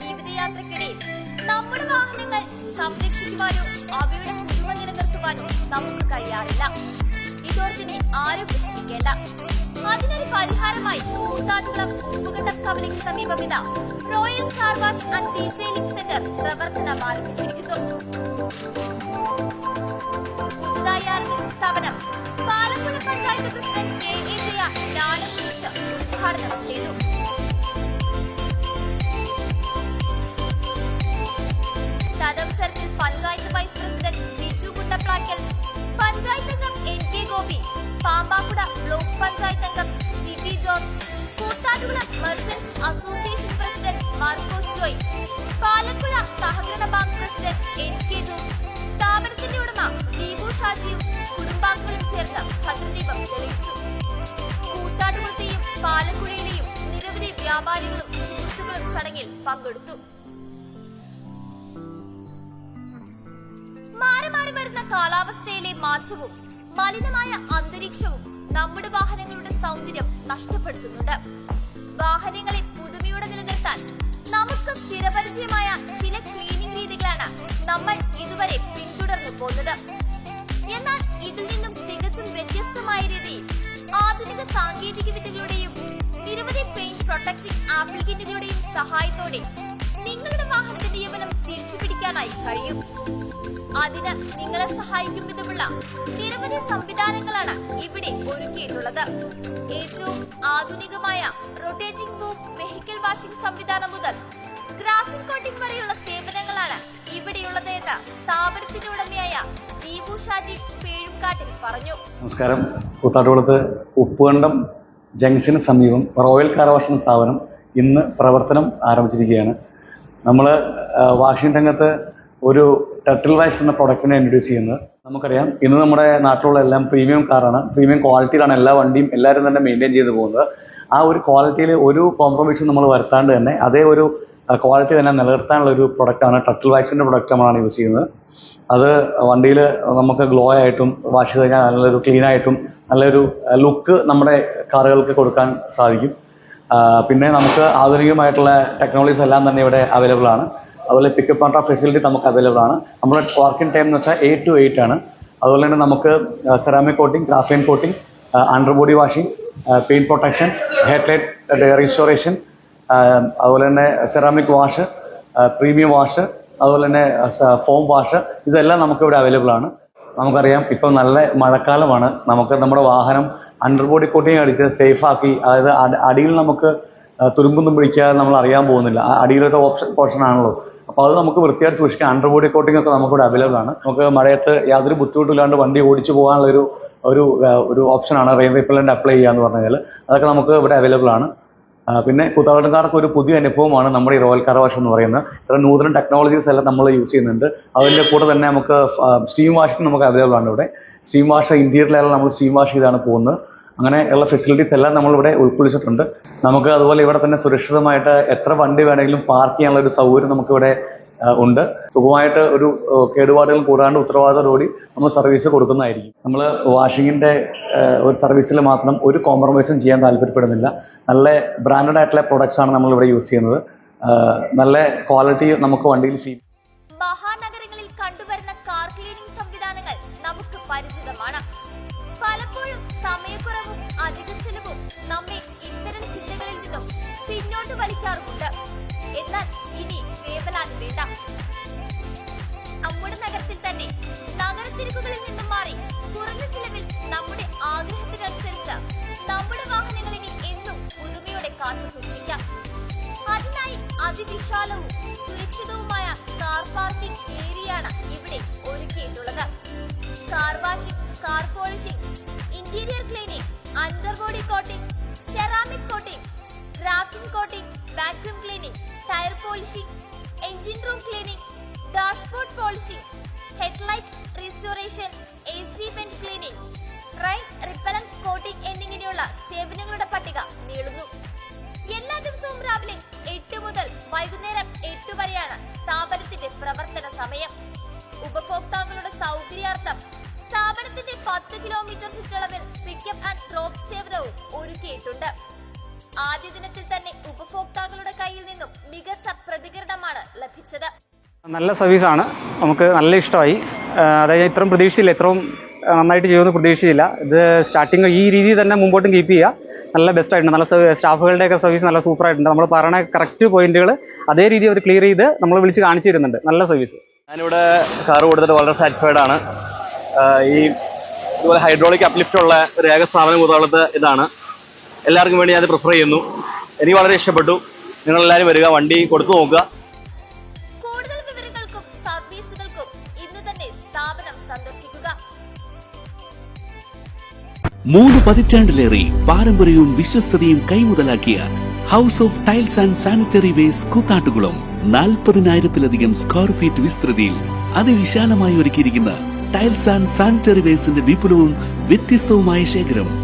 ജീവിതയാത്രക്കിടയിൽ നമ്മുടെ വാഹനങ്ങൾ സംരക്ഷിക്കുവാനോ അവയുടെ പുതുമ നിലനിർത്തുവാനോ നമുക്ക് കഴിയാറില്ല. ഇതോർത്തിനെ ആരും വിഷമിക്കേണ്ട. അതിനൊരു പരിഹാരമായി കൂത്താട്ടുകുളം ഉപ്പുകണ്ടം കവലയ്ക്ക് സമീപം ഇതാ royal car wash and detailing centre പ്രവർത്തനം ആരംഭിച്ചിരിക്കുന്നു. പുതുതായി ആരംഭിച്ച സ്ഥാപനം Palakkuzha panchayat president K. A. Jaya ഉദ്ഘാടനം ചെയ്തു. തദവസരത്തിൽ പഞ്ചായത്ത് വൈസ് പ്രസിഡന്റ് ബിജു കുട്ടപ്രാക്കൽ പഞ്ചായത്ത് അംഗം N K Gopi Pampakuda block panchayat അംഗം C P George Koothattukula merchants association president Markose Joy Palakkuzha സഹകരണ bank president N K Jose സ്ഥാപനത്തിന്റെ ഉടമ ജീബു ഷാജിയും കുടുംബാംഗങ്ങളും ചേർന്ന് ഭദ്രദീപം തെളിയിച്ചു. കൂത്താട്ടുകുളത്തെയും പാലക്കുഴയിലെയും നിരവധി വ്യാപാരികളും സുഹൃത്തുക്കളും ചടങ്ങിൽ പങ്കെടുത്തു. മാറി മാറി വരുന്ന കാലാവസ്ഥയിലെ മാറ്റവും മലിനമായ അന്തരീക്ഷവും നമ്മുടെ വാഹനങ്ങളുടെ സൗന്ദര്യം നഷ്ടപ്പെടുത്തുന്നുണ്ട്. വാഹനങ്ങളെ പുതുമയോടെ നിലനിർത്താൻ നമുക്ക് സ്ഥിരപരിചയമായ ചില ക്ലീനിംഗ് രീതികളാണ് നമ്മൾ ഇതുവരെ പിന്തുടർന്നു പോകുന്നത്. എന്നാൽ ഇതിൽ നിന്നും തികച്ചും വ്യത്യസ്തമായ രീതിയിൽ ആധുനിക സാങ്കേതിക വിദ്യകളുടെയും നിരവധി പെയിന്റ് പ്രൊട്ടക്റ്റിംഗ് ആപ്ലിക്കന്റുകളുടെയും സഹായത്തോടെ നിങ്ങളുടെ വാഹനത്തിന്റെ യവനം തിരിച്ചു പിടിക്കാനായി കഴിയും. അതിന് നിങ്ങളെ സഹായിക്കും വിധമുള്ള നിരവധി സംവിധാനങ്ങളാണ് ഇവിടെ ഒരുക്കിയിട്ടുള്ളത്. ഏറ്റവും ആധുനികമായ റൊട്ടേറ്റിംഗ് ബൂം വെഹിക്കിൾ വാഷിംഗ് സംവിധാനം മുതൽ ഗ്രാഫിക് കോട്ടിംഗ് വരെയുള്ള സേവനങ്ങളാണ് ഇവിടെയുള്ളത് എന്ന് സ്ഥാപനത്തിന്റെ ഉടമയായ ജീവു ഷാജി പേഴുംകാട്ടിൽ പറഞ്ഞു. നമസ്കാരം. കൂത്താട്ടുകുളത്ത് ഉപ്പുകണ്ടം ജംഗ്ഷന് സമീപം റോയൽ കാർ സ്ഥാപനം ഇന്ന് പ്രവർത്തനം ആരംഭിച്ചിരിക്കുകയാണ്. നമ്മൾ വാഷിംഗ് രംഗത്ത് ഒരു ടട്ടിൽ റൈസ് എന്ന പ്രൊഡക്റ്റിനെ ഇൻട്രൊഡ്യൂസ് ചെയ്യുന്നത്. നമുക്കറിയാം ഇന്ന് നമ്മുടെ നാട്ടിലുള്ള എല്ലാം പ്രീമിയം കാറാണ് പ്രീമിയം ക്വാളിറ്റിയിലാണ് എല്ലാ വണ്ടിയും എല്ലാവരും തന്നെ മെയിന്റെയിൻ ചെയ്ത് പോകുന്നത്. ആ ഒരു ക്വാളിറ്റിയിൽ ഒരു കോംപ്രമൈസും നമ്മൾ വരുത്താണ്ട് തന്നെ അതേ ഒരു ക്വാളിറ്റി തന്നെ നിലനിർത്താനുള്ള ഒരു പ്രൊഡക്റ്റാണ് ടട്ടിൽ വാക്സിന്റെ പ്രൊഡക്റ്റ് നമ്മളാണ് യൂസ് ചെയ്യുന്നത്. അത് വണ്ടിയിൽ നമുക്ക് ഗ്ലോ ആയിട്ടും വാഷ് ചെയ്ത് കഴിഞ്ഞാൽ നല്ലൊരു ക്ലീൻ ആയിട്ടും നല്ലൊരു ലുക്ക് നമ്മുടെ കാറുകൾക്ക് കൊടുക്കാൻ സാധിക്കും. പിന്നെ നമുക്ക് ആധുനികമായിട്ടുള്ള ടെക്നോളജീസ് എല്ലാം തന്നെ ഇവിടെ അവൈലബിൾ ആണ്. അതുപോലെ പിക്കപ്പ് ആൻഡ് ഡ്രോപ്പ് ഫെസിലിറ്റി നമുക്ക് അവൈലബിൾ ആണ്. നമ്മുടെ വർക്കിംഗ് ടൈം എന്ന് വെച്ചാൽ എയ്റ്റ് ടു എയ്റ്റ് ആണ്. അതുപോലെ തന്നെ നമുക്ക് ceramic coating graphene coating under body washing paint protection head headlight restoration അതുപോലെ തന്നെ സെറാമിക് വാഷ് പ്രീമിയം വാഷ് അതുപോലെ തന്നെ ഫോം വാഷ് ഇതെല്ലാം നമുക്ക് ഇവിടെ അവൈലബിൾ ആണ്. നമുക്കറിയാം ഇപ്പം നല്ല മഴക്കാലമാണ്. നമുക്ക് നമ്മുടെ വാഹനം അണ്ടർ ബോഡി കോട്ടിങ് അടിച്ച് സേഫ് ആക്കി അതായത് അടിയിൽ നമുക്ക് തുരുമ്പൊന്നും പിടിക്കാതെ നമ്മൾ അറിയാൻ പോകുന്നില്ല. അടിയിലൊരു ഓപ്ഷൻ പോർഷൻ ആണല്ലോ. അപ്പോൾ അത് നമുക്ക് വൃത്തിയായിട്ട് അണ്ടർ ബോഡി കോട്ടിംഗ് ഒക്കെ നമുക്കിവിടെ അവൈലബിൾ ആണ്. നമുക്ക് മഴയത്ത് യാതൊരു ബുദ്ധിമുട്ടില്ലാണ്ട് വണ്ടി ഓടിച്ചു പോകാനുള്ള ഒരു ഒരു ഓപ്ഷനാണ് റെയിൻ റിപ്പലന്റ് അപ്ലൈ ചെയ്യുക എന്ന് പറഞ്ഞാൽ അതൊക്കെ നമുക്ക് ഇവിടെ അവൈലബിൾ ആണ്. പിന്നെ കുത്തവട്ടക്കാർക്ക് ഒരു പുതിയ അനുഭവമാണ് നമ്മുടെ ഈ റോയൽ കാർ എന്ന് പറയുന്നത്. ഇത്ര നൂതന ടെക്നോളജീസ് എല്ലാം നമ്മൾ യൂസ് ചെയ്യുന്നുണ്ട്. അതിന്റെ കൂടെ തന്നെ നമുക്ക് സ്റ്റീം വാഷിംഗ് നമുക്ക് അവൈലബിൾ ആണ് ഇവിടെ. സ്റ്റീം വാഷ് ഇന്റീരിയറിലെല്ലാം നമ്മൾ സ്റ്റീം വാഷ് ചെയ്താണ് പോകുന്നത്. അങ്ങനെ ഉള്ള ഫെസിലിറ്റീസ് എല്ലാം നമ്മളിവിടെ ഉൾക്കൊള്ളിച്ചിട്ടുണ്ട്. നമുക്ക് അതുപോലെ ഇവിടെ തന്നെ സുരക്ഷിതമായിട്ട് എത്ര വണ്ടി വേണമെങ്കിലും പാർക്ക് ചെയ്യാനുള്ള ഒരു സൗകര്യം നമുക്കിവിടെ ഉണ്ട്. സുഖമായിട്ട് ഒരു കേടുപാടുകൾ കൂടാണ്ട് ഉത്തരവാദിത്തോടുകൂടി നമ്മൾ സർവീസ് കൊടുക്കുന്നതായിരിക്കും. നമ്മൾ വാഷിങ്ങിന്റെ ഒരു സർവീസിൽ മാത്രം ഒരു കോംപ്രമൈസും ചെയ്യാൻ താല്പര്യപ്പെടുന്നില്ല. നല്ല ബ്രാൻഡഡ് ആയിട്ടുള്ള പ്രൊഡക്ട്സ് ആണ് നമ്മൾ ഇവിടെ യൂസ് ചെയ്യുന്നത് നല്ല ക്വാളിറ്റി നമുക്ക് വണ്ടിയിൽ ഫീൽ പിന്നോട്ട് വലിക്കാറുമുണ്ട്. എന്നാൽ ഇനി വേവലാണ് വേണ്ട. നമ്മുടെ നഗരത്തിൽ തന്നെ നഗരത്തിരക്കുകളിൽ നിന്നും മാറി കുറഞ്ഞ ചിലവിൽ നമ്മുടെ ആഗ്രഹത്തിനനുസരിച്ച് നമ്മുടെ വാഹനങ്ങൾ ഇനി എന്നും പുതുമയോടെ കാത്തു സൂക്ഷിക്കാം. അതിനായി അതിവിശാലവും സുരക്ഷിതവുമായ കാർ പാർക്കിംഗ് ഏരിയയാണ് ഇവിടെ ഒരുക്കിയിട്ടുള്ളത്. Car washing car polishing interior cleaning underbody coating ceramic coating graphene coating vacuum cleaning tyre polishing engine room cleaning dashboard polishing headlight restoration A C vent cleaning rain repellent coating എന്നിങ്ങനെയുള്ള സേവനങ്ങളുടെ പട്ടിക നീളുന്നു. എല്ലാ ദിവസവും രാവിലെ എട്ട് മുതൽ വൈകുന്നേരം എട്ട് വരെയാണ് സ്ഥാപനത്തിന്റെ പ്രവർത്തന സമയം. ഉപഭോക്താക്കളുടെ സൗകര്യാർത്ഥം സ്ഥാപനത്തിന്റെ പത്ത് കിലോമീറ്റർ ചുറ്റളവിൽ പിക്കപ്പ് ആൻഡ് ഡ്രോപ്പ് സേവനവും ഒരുക്കിയിട്ടുണ്ട്. ആദ്യ ദിനത്തിൽ തന്നെ ഉപഭോക്താക്കളുടെ കയ്യിൽ നിന്നും മികച്ച പ്രതികരണമാണ് ലഭിച്ചത്. നല്ല സർവീസ് ആണ്. നമുക്ക് നല്ല ഇഷ്ടമായി. അതായത് ഇത്രയും പ്രതീക്ഷിച്ചില്ല. ഇത്രയും നന്നായിട്ട് ചെയ്യുമെന്ന് പ്രതീക്ഷിച്ചില്ല. ഇത് സ്റ്റാർട്ടിങ് ഈ രീതി തന്നെ മുമ്പോട്ടും കീപ്പ് ചെയ്യുക. നല്ല ബെസ്റ്റ് ആയിട്ടുണ്ട്. നല്ല സ്റ്റാഫുകളുടെ സ്റ്റാഫുകളുടെയൊക്കെ സർവീസ് നല്ല സൂപ്പർ ആയിട്ടുണ്ട്. നമ്മൾ പറയണ കറക്റ്റ് പോയിന്റുകൾ അതേ രീതി അവർ ക്ലിയർ ചെയ്ത് നമ്മൾ വിളിച്ച് കാണിച്ചു തരുന്നുണ്ട് നല്ല സർവീസ് ഞാനിവിടെ കാർ കൊടുത്തിട്ട് വളരെ സാറ്റിസ്ഫൈഡ് ആണ്. ഈ ഇതുപോലെ ഹൈഡ്രോളിക് അപ്ലിഫ്റ്റ് ഉള്ള ഒരു ഏക സ്ഥാപനം മുതലത്തെ ഇതാണ്. എല്ലാവർക്കും വേണ്ടി ഞാൻ പ്രിഫർ ചെയ്യുന്നു. എനിക്ക് വളരെ ഇഷ്ടപ്പെട്ടു. നിങ്ങളെല്ലാവരും വരിക വണ്ടി കൊടുത്തു നോക്കുക. കൂടുതൽ വിവരങ്ങൾക്കും സർവീസുകൾക്കും ഇന്ന് തന്നെ സ്ഥാപനം സന്ദർശിക്കുക. മൂന്ന് പതിറ്റാണ്ടിലേറെ പാരമ്പര്യവും വിശ്വസ്തതയും കൈമുതലാക്കിയ house of tiles and sanitary waste Koothattukulam നാൽപ്പതിനായിരത്തിലധികം സ്ക്വയർ ഫീറ്റ് വിസ്തൃതിയിൽ അതിവിശാലമായി ഒരുക്കിയിരിക്കുന്ന ടൈൽസ് ആൻഡ് സാനിറ്ററി വേസ്റ്റിന്റെ വിപുലവും വ്യത്യസ്തവുമായ ശേഖരം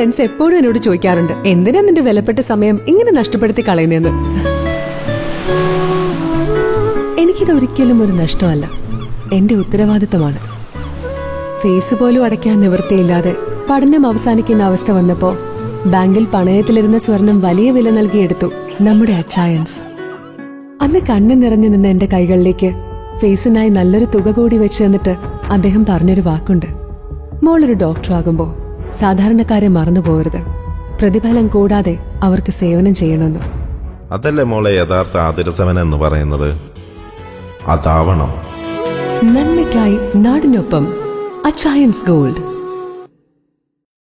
friends എപ്പോഴും എന്നോട് ചോദിക്കാറുണ്ട് എന്തിനാ നിന്റെ വിലപ്പെട്ട സമയം ഇങ്ങനെ നഷ്ടപ്പെടുത്തി കളയുന്നതെന്ന്? എനിക്കിത് ഒരിക്കലും ഒരു നഷ്ടമല്ല. എന്റെ ഉത്തരവാദിത്തമാണ്. ഫീസ് പോലും അടയ്ക്കാൻ നിവൃത്തിയില്ലാതെ പഠനം അവസാനിക്കുന്ന അവസ്ഥ വന്നപ്പോ ബാങ്കിൽ പണയത്തിലിരുന്ന സ്വർണം വലിയ വില നൽകിയെടുത്തു നമ്മുടെ അച്ചായൻസ്. അന്ന് കണ്ണു നിറഞ്ഞു നിന്ന എന്റെ കൈകളിലേക്ക് ഫേസിനായി നല്ലൊരു തുക കൂടി വെച്ച് തന്നിട്ട് അദ്ദേഹം പറഞ്ഞൊരു വാക്കുണ്ട്. മോളൊരു ഡോക്ടറാകുമ്പോ സാധാരണക്കാരെ മറന്നു പോകരുത്. പ്രതിഫലം കൂടാതെ അവർക്ക് സേവനം ചെയ്യണമെന്നും. അതല്ലേ മോളെ യഥാർത്ഥ ആതിരസവൻ എന്ന് പറയുന്നത്? അതാവണം. നന്മയ്ക്കായി നാടിനൊപ്പം അച്ചായൻസ് ഗോൾഡ്.